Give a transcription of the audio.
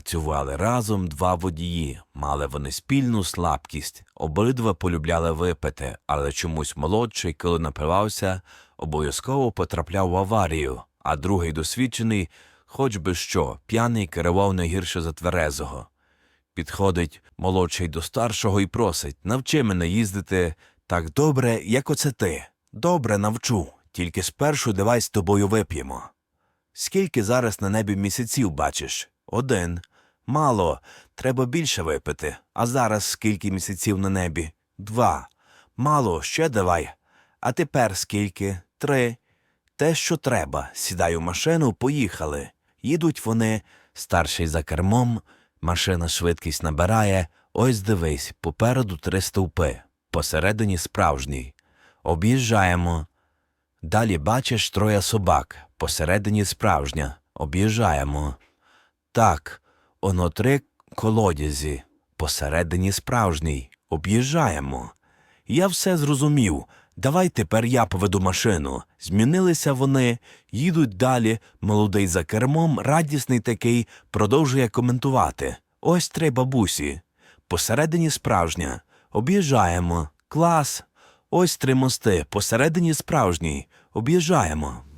Працювали разом два водії, мали вони спільну слабкість, обидва полюбляли випити, але чомусь молодший, коли напивався, обов'язково потрапляв в аварію, а другий досвідчений, хоч би що, п'яний керував не гірше за тверезого. Підходить молодший до старшого і просить навчи мене їздити так добре, як оце ти. Добре навчу, тільки спершу давай з тобою вип'ємо. Скільки зараз на небі місяців бачиш? Один. Мало, треба більше випити. А зараз скільки місяців на небі? Два. Мало, ще давай. А тепер скільки? Три. Те, що треба. Сідай у машину, поїхали. Їдуть вони, старший за кермом, машина швидкість набирає. Ось дивись, попереду три стовпи, посередині справжній. Об'їжджаємо. Далі бачиш троє собак, посередині справжня. Об'їжджаємо. Так, оно три колодязі, посередині справжній. Об'їжджаємо. Я все зрозумів. Давай тепер я поведу машину. Змінилися вони, їдуть далі. Молодий за кермом, радісний такий, продовжує коментувати. Ось три бабусі. Посередині справжня. Об'їжджаємо. Клас. Ось три мости. Посередині справжній. Об'їжджаємо.